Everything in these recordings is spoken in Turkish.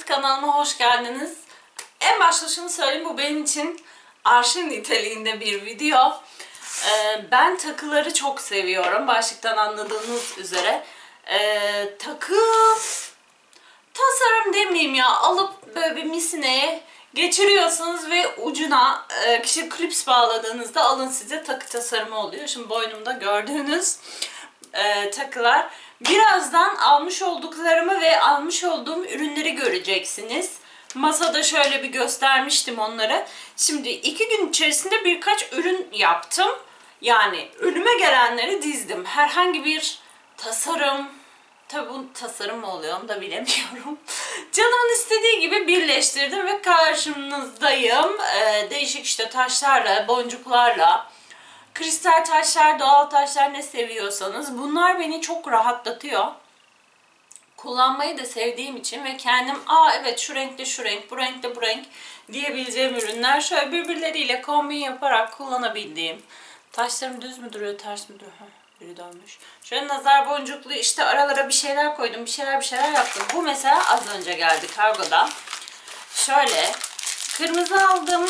geldiniz. Kanalıma hoş geldiniz. En başta şunu söyleyeyim. Bu benim için arşiv niteliğinde bir video. Ee, ben takıları çok seviyorum. Başlıktan anladığınız üzere. Ee, takı tasarım demeyeyim ya. Alıp böyle bir misineye geçiriyorsunuz ve ucuna e, kişi klips bağladığınızda alın size takı tasarımı oluyor. Şimdi boynumda gördüğünüz e, takılar. Birazdan almış olduklarımı ve almış olduğum ürünleri göreceksiniz. Masada şöyle bir göstermiştim onları. Şimdi iki gün içerisinde birkaç ürün yaptım. Yani önüme gelenleri dizdim. Herhangi bir tasarım, tabi bu tasarım mı oluyor onu da bilemiyorum. Canımın istediği gibi birleştirdim ve karşınızdayım. Ee, değişik işte taşlarla, boncuklarla, kristal taşlar, doğal taşlar ne seviyorsanız bunlar beni çok rahatlatıyor. Kullanmayı da sevdiğim için ve kendim aa evet şu renkte şu renk, bu renkte bu renk diyebileceğim ürünler şöyle birbirleriyle kombin yaparak kullanabildiğim. Taşlarım düz mü duruyor, ters mi duruyor? Biri dönmüş. Şöyle nazar boncuklu işte aralara bir şeyler koydum, bir şeyler bir şeyler yaptım. Bu mesela az önce geldi kargodan. Şöyle kırmızı aldım,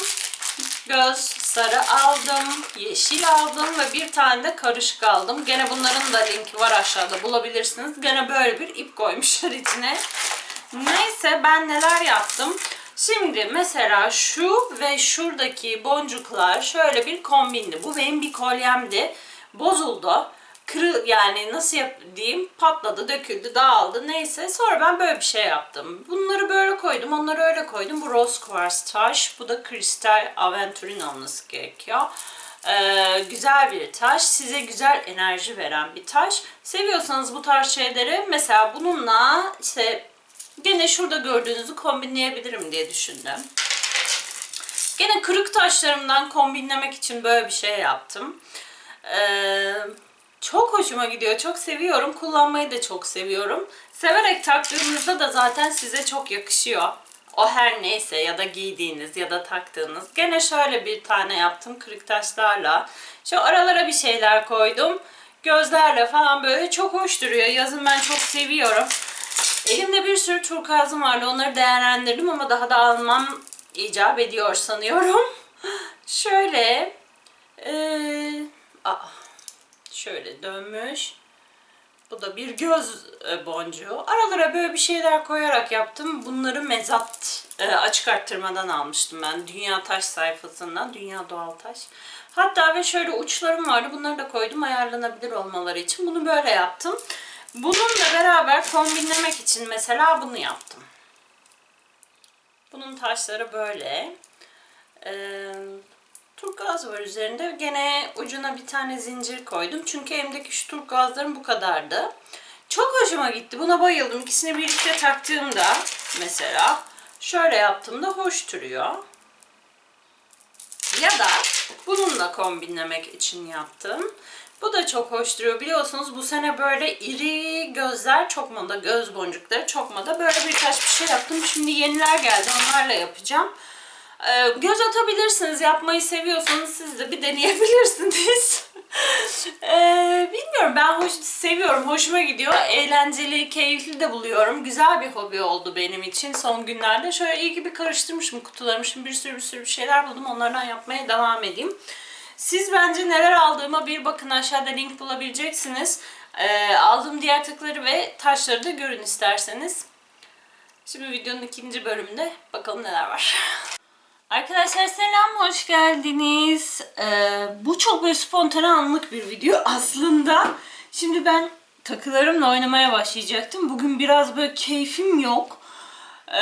göz, sarı aldım, yeşil aldım ve bir tane de karışık aldım. Gene bunların da linki var aşağıda bulabilirsiniz. Gene böyle bir ip koymuşlar içine. Neyse ben neler yaptım. Şimdi mesela şu ve şuradaki boncuklar şöyle bir kombindi. Bu benim bir kolyemdi. Bozuldu. Kırı yani nasıl yap diyeyim patladı, döküldü, dağıldı neyse. Sonra ben böyle bir şey yaptım. Bunları böyle koydum, onları öyle koydum. Bu rose quartz taş, bu da kristal aventurin olması gerekiyor. Ee, güzel bir taş, size güzel enerji veren bir taş. Seviyorsanız bu tarz şeyleri mesela bununla işte gene şurada gördüğünüzü kombinleyebilirim diye düşündüm. Gene kırık taşlarımdan kombinlemek için böyle bir şey yaptım. Ee, çok hoşuma gidiyor. Çok seviyorum. Kullanmayı da çok seviyorum. Severek taktığınızda da zaten size çok yakışıyor. O her neyse ya da giydiğiniz ya da taktığınız. Gene şöyle bir tane yaptım kırık taşlarla. Şu aralara bir şeyler koydum. Gözlerle falan böyle çok hoş duruyor. Yazın ben çok seviyorum. Elimde bir sürü turkuazım vardı. Onları değerlendirdim ama daha da almam icap ediyor sanıyorum. Şöyle ee, aa, şöyle dönmüş. Bu da bir göz e, boncuğu. Aralara böyle bir şeyler koyarak yaptım. Bunları mezat e, açık arttırmadan almıştım ben. Dünya Taş sayfasından. Dünya Doğal Taş. Hatta ve şöyle uçlarım vardı. Bunları da koydum ayarlanabilir olmaları için. Bunu böyle yaptım. Bununla beraber kombinlemek için mesela bunu yaptım. Bunun taşları böyle. Ee, turkuaz var üzerinde. Gene ucuna bir tane zincir koydum. Çünkü elimdeki şu turkuazlarım bu kadardı. Çok hoşuma gitti. Buna bayıldım. İkisini birlikte taktığımda mesela şöyle yaptığımda hoş duruyor. Ya da bununla kombinlemek için yaptım. Bu da çok hoş duruyor. Biliyorsunuz bu sene böyle iri gözler çok moda, göz boncukları çok moda. Böyle birkaç bir şey yaptım. Şimdi yeniler geldi. Onlarla yapacağım. Ee, göz atabilirsiniz. Yapmayı seviyorsanız siz de bir deneyebilirsiniz. ee, bilmiyorum ben hoş, seviyorum. Hoşuma gidiyor. Eğlenceli, keyifli de buluyorum. Güzel bir hobi oldu benim için son günlerde. Şöyle iyi gibi karıştırmışım kutularımı. Şimdi bir sürü bir sürü şeyler buldum. Onlardan yapmaya devam edeyim. Siz bence neler aldığıma bir bakın aşağıda link bulabileceksiniz. Ee, aldığım diğer takıları ve taşları da görün isterseniz. Şimdi videonun ikinci bölümünde bakalım neler var. Arkadaşlar selam, hoş geldiniz. Ee, bu çok böyle spontane anlık bir video aslında. Şimdi ben takılarımla oynamaya başlayacaktım. Bugün biraz böyle keyfim yok.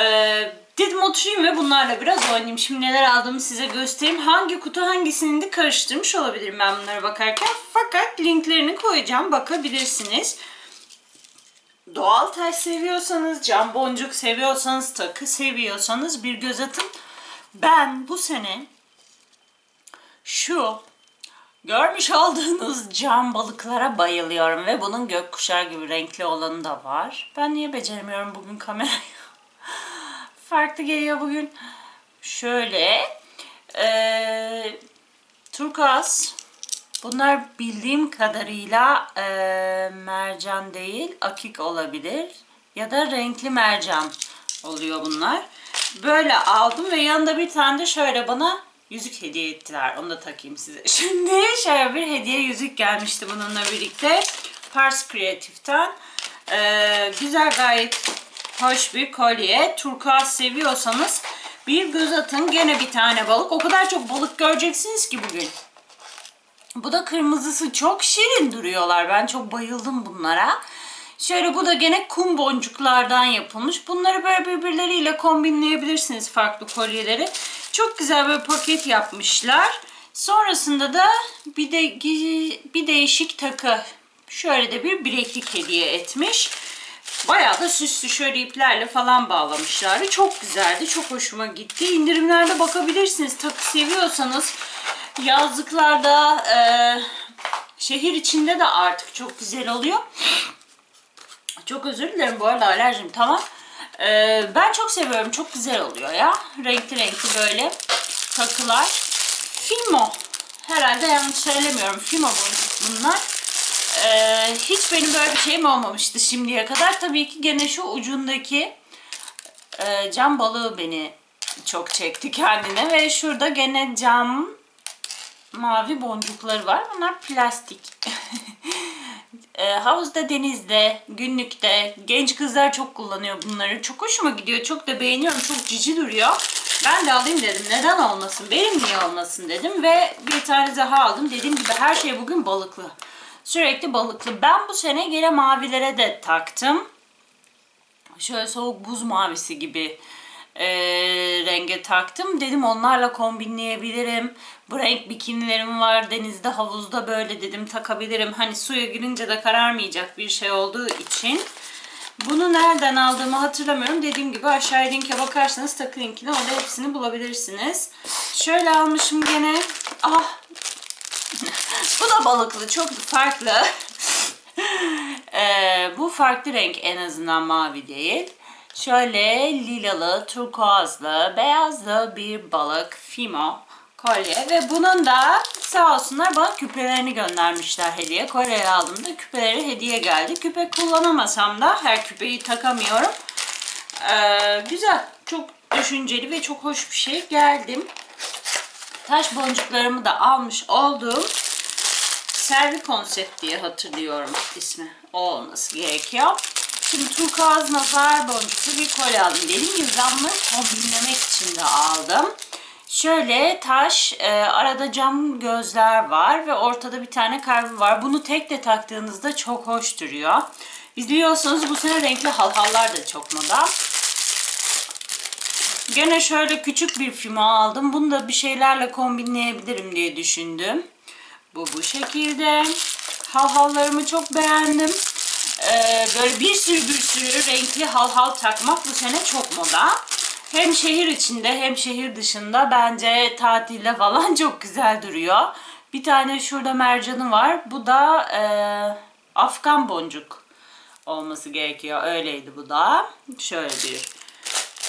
Ee, dedim oturayım ve bunlarla biraz oynayayım. Şimdi neler aldığımı size göstereyim. Hangi kutu hangisini de karıştırmış olabilirim ben bunlara bakarken. Fakat linklerini koyacağım, bakabilirsiniz. Doğal taş seviyorsanız, cam boncuk seviyorsanız, takı seviyorsanız bir göz atın. Ben bu sene şu görmüş olduğunuz cam balıklara bayılıyorum ve bunun gökkuşağı gibi renkli olanı da var. Ben niye beceremiyorum bugün kamerayı? Farklı geliyor bugün. Şöyle ee, turkuaz Bunlar bildiğim kadarıyla e, mercan değil, akik olabilir ya da renkli mercan oluyor bunlar. Böyle aldım ve yanında bir tane de şöyle bana yüzük hediye ettiler. Onu da takayım size. Şimdi şöyle bir hediye yüzük gelmişti bununla birlikte. Pars Creative'ten. Ee, güzel gayet hoş bir kolye. Turkuaz seviyorsanız bir göz atın. Gene bir tane balık. O kadar çok balık göreceksiniz ki bugün. Bu da kırmızısı çok şirin duruyorlar. Ben çok bayıldım bunlara. Şöyle bu da gene kum boncuklardan yapılmış. Bunları böyle birbirleriyle kombinleyebilirsiniz farklı kolyeleri. Çok güzel böyle paket yapmışlar. Sonrasında da bir de bir değişik takı. Şöyle de bir bileklik hediye etmiş. Bayağı da süslü şöyle iplerle falan bağlamışlardı. Çok güzeldi. Çok hoşuma gitti. İndirimlerde bakabilirsiniz. Takı seviyorsanız yazlıklarda e, şehir içinde de artık çok güzel oluyor. Çok özür dilerim bu arada alerjim tamam. E, ben çok seviyorum. Çok güzel oluyor ya. Renkli renkli böyle takılar. Fimo. Herhalde yanlış söylemiyorum. Fimo bunlar. Ee, hiç benim böyle bir şeyim olmamıştı şimdiye kadar. Tabii ki gene şu ucundaki e, cam balığı beni çok çekti kendine ve şurada gene cam mavi boncukları var. Bunlar plastik. e, havuzda, denizde, günlükte genç kızlar çok kullanıyor bunları. Çok hoşuma gidiyor. Çok da beğeniyorum. Çok cici duruyor. Ben de alayım dedim. Neden olmasın? Benim niye olmasın dedim ve bir tane daha aldım. Dediğim gibi her şey bugün balıklı. Sürekli balıklı. Ben bu sene gene mavilere de taktım. Şöyle soğuk buz mavisi gibi e, renge taktım. Dedim onlarla kombinleyebilirim. Bu renk bikinilerim var. Denizde, havuzda böyle dedim takabilirim. Hani suya girince de kararmayacak bir şey olduğu için. Bunu nereden aldığımı hatırlamıyorum. Dediğim gibi aşağıya linke bakarsanız takı linkini orada hepsini bulabilirsiniz. Şöyle almışım gene. Ah bu da balıklı. Çok farklı. ee, bu farklı renk en azından mavi değil. Şöyle lilalı, turkuazlı, beyazlı bir balık Fimo kolye ve bunun da sağ olsunlar bana küpelerini göndermişler hediye. Kolyeyi aldığımda küpeleri hediye geldi. Küpe kullanamasam da her küpeyi takamıyorum. Ee, güzel, çok düşünceli ve çok hoş bir şey. Geldim. Taş boncuklarımı da almış oldum. Servi konsept diye hatırlıyorum ismi. O olması gerekiyor. Şimdi turkuaz nazar boncuklu bir kolye aldım. Dediğim gibi ben bunları kombinlemek için de aldım. Şöyle taş, e, arada cam gözler var ve ortada bir tane kalbi var. Bunu tek de taktığınızda çok hoş duruyor. Biz biliyorsunuz bu sene renkli halhallar da çok moda. Gene şöyle küçük bir fimo aldım. Bunu da bir şeylerle kombinleyebilirim diye düşündüm. Bu bu şekilde. Halhallarımı çok beğendim. Ee, böyle bir sürü bir sürü renkli halhal takmak bu sene çok moda. Hem şehir içinde hem şehir dışında bence tatilde falan çok güzel duruyor. Bir tane şurada mercanı var. Bu da e, Afgan boncuk olması gerekiyor. Öyleydi bu da. Şöyle bir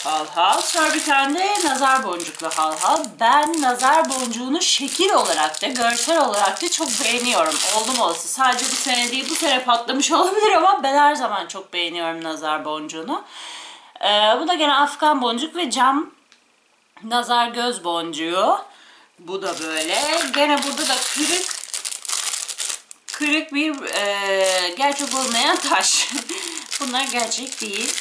halhal. Sonra bir tane de nazar boncuklu halhal. Ben nazar boncuğunu şekil olarak da görsel olarak da çok beğeniyorum. Oldum olası. Sadece bu sene değil bu sene patlamış olabilir ama ben her zaman çok beğeniyorum nazar boncuğunu. Ee, bu da gene Afgan boncuk ve cam nazar göz boncuğu. Bu da böyle. Gene burada da kırık kırık bir e, gerçek olmayan taş. Bunlar gerçek değil.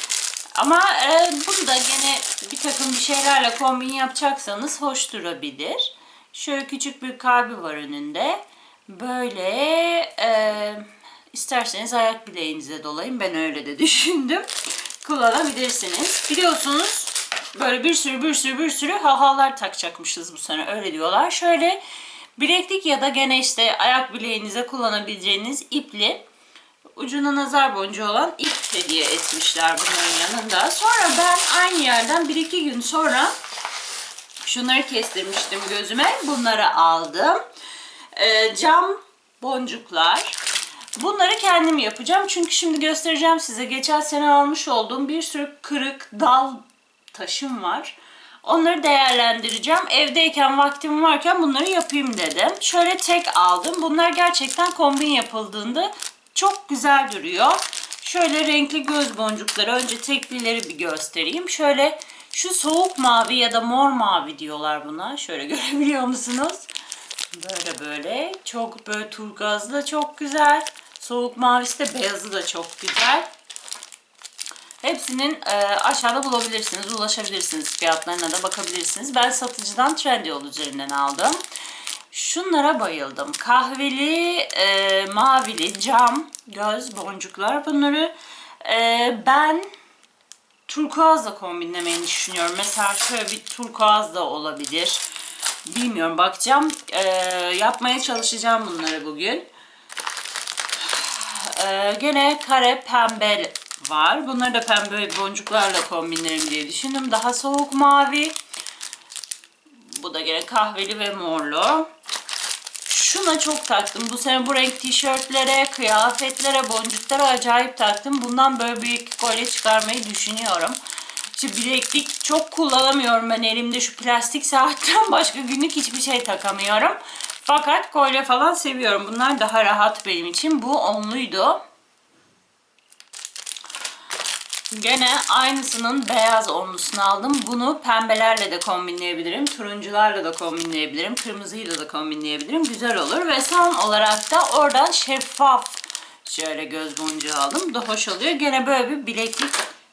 Ama e, bunu da gene bir takım bir şeylerle kombin yapacaksanız hoş durabilir. Şöyle küçük bir kalbi var önünde. Böyle e, isterseniz ayak bileğinize dolayın. Ben öyle de düşündüm. Kullanabilirsiniz. Biliyorsunuz böyle bir sürü bir sürü bir sürü hahallar takacakmışız bu sene. Öyle diyorlar. Şöyle bileklik ya da gene işte ayak bileğinize kullanabileceğiniz ipli ucuna nazar boncuğu olan ip hediye etmişler bunların yanında. Sonra ben aynı yerden bir iki gün sonra şunları kestirmiştim gözüme. Bunları aldım. Ee, cam boncuklar. Bunları kendim yapacağım. Çünkü şimdi göstereceğim size. Geçen sene almış olduğum bir sürü kırık dal taşım var. Onları değerlendireceğim. Evdeyken vaktim varken bunları yapayım dedim. Şöyle tek aldım. Bunlar gerçekten kombin yapıldığında çok güzel duruyor. Şöyle renkli göz boncukları önce teklileri bir göstereyim. Şöyle şu soğuk mavi ya da mor mavi diyorlar buna. Şöyle görebiliyor musunuz? Böyle böyle. Çok böyle turgazlı da çok güzel. Soğuk mavisi de beyazı da çok güzel. Hepsinin e, aşağıda bulabilirsiniz, ulaşabilirsiniz. Fiyatlarına da bakabilirsiniz. Ben satıcıdan Trendyol üzerinden aldım. Şunlara bayıldım. Kahveli, e, mavili, cam, göz boncuklar. Bunları e, ben turkuazla kombinlemeyi düşünüyorum. Mesela şöyle bir turkuaz da olabilir. Bilmiyorum bakacağım. E, yapmaya çalışacağım bunları bugün. Ee, gene kare pembe var. Bunları da pembe boncuklarla kombinlerim diye düşündüm. Daha soğuk mavi. Bu da gene kahveli ve morlu. Şuna çok taktım. Bu sene bu renk tişörtlere, kıyafetlere, boncuklara acayip taktım. Bundan böyle bir iki kolye çıkarmayı düşünüyorum. İşte bileklik çok kullanamıyorum ben elimde şu plastik saatten başka günlük hiçbir şey takamıyorum. Fakat kolye falan seviyorum. Bunlar daha rahat benim için. Bu onluydu. Gene aynısının beyaz onlusunu aldım. Bunu pembelerle de kombinleyebilirim. Turuncularla da kombinleyebilirim. Kırmızıyla da kombinleyebilirim. Güzel olur. Ve son olarak da oradan şeffaf şöyle göz boncuğu aldım. Da hoş oluyor. Gene böyle bir bileklik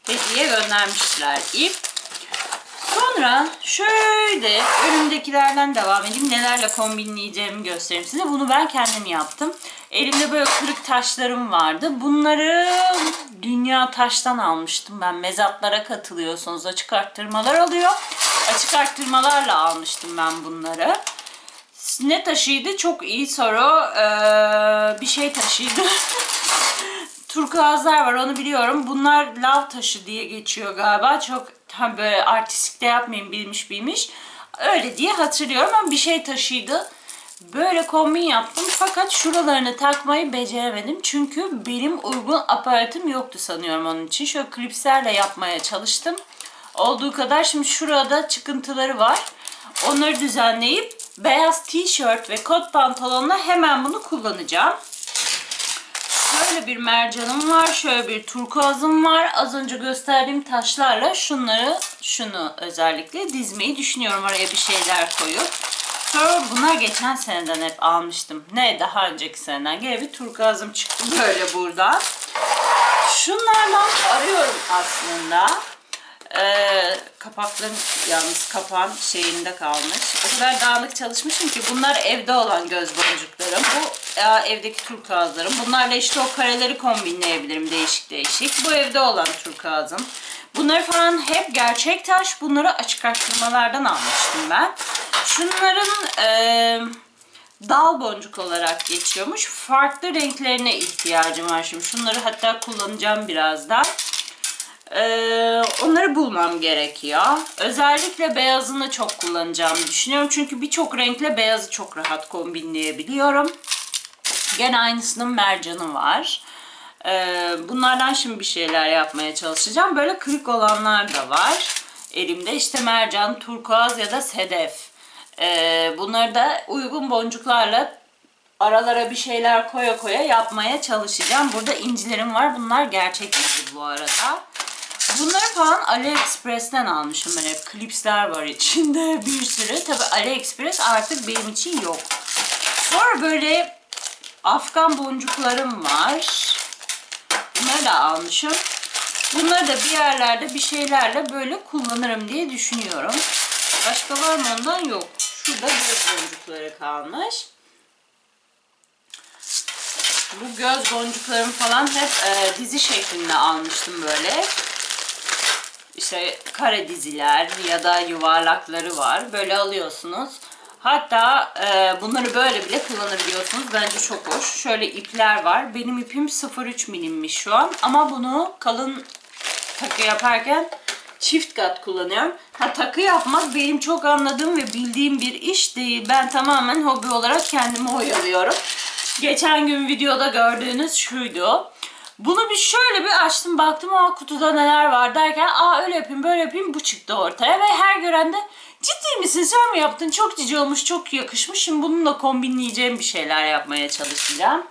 hediye göndermişler. İp. Sonra şöyle önümdekilerden devam edeyim. Nelerle kombinleyeceğimi göstereyim size. Bunu ben kendim yaptım. Elimde böyle kırık taşlarım vardı. Bunları dünya taştan almıştım ben. Mezatlara katılıyorsunuz. Açık arttırmalar oluyor. Açık arttırmalarla almıştım ben bunları. Ne taşıydı? Çok iyi soru. Ee, bir şey taşıydı. turkuazlar var onu biliyorum. Bunlar lav taşı diye geçiyor galiba. Çok tam böyle artistik de yapmayayım bilmiş bilmiş. Öyle diye hatırlıyorum ama bir şey taşıydı. Böyle kombin yaptım fakat şuralarını takmayı beceremedim. Çünkü benim uygun aparatım yoktu sanıyorum onun için. Şöyle klipslerle yapmaya çalıştım. Olduğu kadar şimdi şurada çıkıntıları var. Onları düzenleyip beyaz tişört ve kot pantolonla hemen bunu kullanacağım. Şöyle bir mercanım var. Şöyle bir turkuazım var. Az önce gösterdiğim taşlarla şunları, şunu özellikle dizmeyi düşünüyorum. Oraya bir şeyler koyup. Sonra bunlar geçen seneden hep almıştım. Ne daha önceki seneden. Gene bir turkuazım çıktı böyle buradan. Şunlardan arıyorum aslında. Ee, kapakların yalnız kapağın şeyinde kalmış. O kadar dağınık çalışmışım ki bunlar evde olan göz boncuklarım. Bu e, evdeki turkuazlarım. Bunlarla işte o kareleri kombinleyebilirim değişik değişik. Bu evde olan turkuazım. Bunları falan hep gerçek taş. Bunları açık arttırmalardan almıştım ben. Şunların e, dal boncuk olarak geçiyormuş. Farklı renklerine ihtiyacım var şimdi. Şunları hatta kullanacağım birazdan. Ee, onları bulmam gerekiyor. Özellikle beyazını çok kullanacağımı düşünüyorum. Çünkü birçok renkle beyazı çok rahat kombinleyebiliyorum. Gene aynısının mercanı var. Ee, bunlardan şimdi bir şeyler yapmaya çalışacağım. Böyle kırık olanlar da var. Elimde işte mercan, turkuaz ya da sedef. Ee, bunları da uygun boncuklarla aralara bir şeyler koya koya yapmaya çalışacağım. Burada incilerim var. Bunlar gerçek inci bu arada. Bunları falan AliExpress'ten almışım ben hep. Klipsler var içinde bir sürü. Tabi AliExpress artık benim için yok. Sonra böyle Afgan boncuklarım var. Bunları da almışım. Bunları da bir yerlerde bir şeylerle böyle kullanırım diye düşünüyorum. Başka var mı ondan? Yok. Şurada göz boncukları kalmış. Bu göz boncuklarım falan hep e, dizi şeklinde almıştım böyle işte kare diziler ya da yuvarlakları var. Böyle alıyorsunuz. Hatta e, bunları böyle bile kullanabiliyorsunuz. Bence çok hoş. Şöyle ipler var. Benim ipim 0.3 milimmiş şu an. Ama bunu kalın takı yaparken çift kat kullanıyorum. Ha takı yapmak benim çok anladığım ve bildiğim bir iş değil. Ben tamamen hobi olarak kendimi oyalıyorum. Geçen gün videoda gördüğünüz şuydu. Bunu bir şöyle bir açtım baktım o kutuda neler var derken aa öyle yapayım böyle yapayım bu çıktı ortaya ve her gören de ciddi misin sen mi yaptın çok cici olmuş çok yakışmış şimdi bununla kombinleyeceğim bir şeyler yapmaya çalışacağım.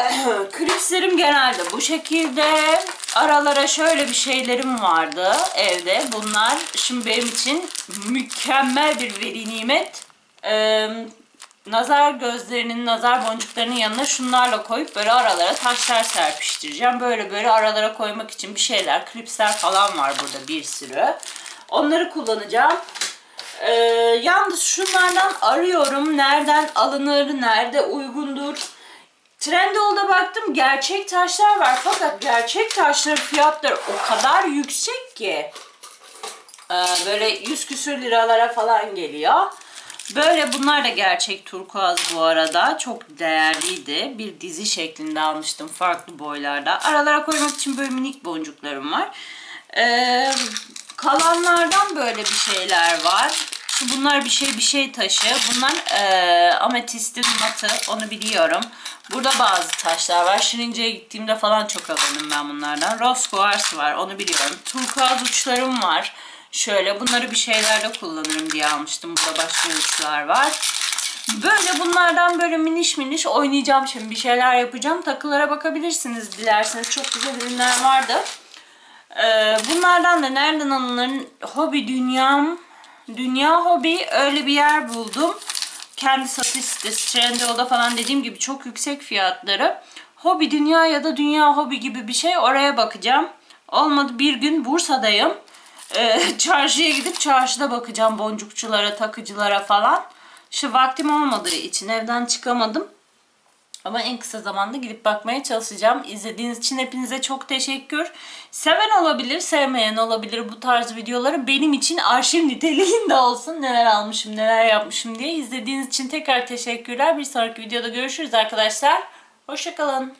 Klipslerim genelde bu şekilde. Aralara şöyle bir şeylerim vardı evde. Bunlar şimdi benim için mükemmel bir veli nimet. Ee, nazar gözlerinin, nazar boncuklarının yanına şunlarla koyup böyle aralara taşlar serpiştireceğim. Böyle böyle aralara koymak için bir şeyler, klipsler falan var burada bir sürü. Onları kullanacağım. Ee, yalnız şunlardan arıyorum. Nereden alınır, nerede uygundur. Trendyol'da baktım gerçek taşlar var fakat gerçek taşların fiyatları o kadar yüksek ki Ee, böyle 100 küsür liralara falan geliyor. Böyle bunlar da gerçek turkuaz bu arada. Çok değerliydi. Bir dizi şeklinde almıştım farklı boylarda. Aralara koymak için böyle minik boncuklarım var. Ee, kalanlardan böyle bir şeyler var. Şu bunlar bir şey bir şey taşı. Bunlar e, ametistin matı. Onu biliyorum. Burada bazı taşlar var. Şirince'ye gittiğimde falan çok alırdım ben bunlardan. Rose quartz var. Onu biliyorum. Turkuaz uçlarım var. Şöyle bunları bir şeylerde kullanırım diye almıştım. Burada başka uçlar var. Böyle bunlardan böyle miniş miniş oynayacağım şimdi. Bir şeyler yapacağım. Takılara bakabilirsiniz dilerseniz. Çok güzel ürünler vardı. Ee, bunlardan da nereden alınır? Hobi Dünyam. Dünya Hobi öyle bir yer buldum. Kendi satış sitesi Trendyol'da falan dediğim gibi çok yüksek fiyatları. Hobi Dünya ya da Dünya Hobi gibi bir şey oraya bakacağım. Olmadı bir gün Bursa'dayım. Ee, çarşıya gidip çarşıda bakacağım boncukçulara, takıcılara falan. Şu vaktim olmadığı için evden çıkamadım. Ama en kısa zamanda gidip bakmaya çalışacağım. İzlediğiniz için hepinize çok teşekkür. Seven olabilir, sevmeyen olabilir bu tarz videoları. Benim için arşiv niteliğinde olsun. Neler almışım, neler yapmışım diye. İzlediğiniz için tekrar teşekkürler. Bir sonraki videoda görüşürüz arkadaşlar. Hoşçakalın.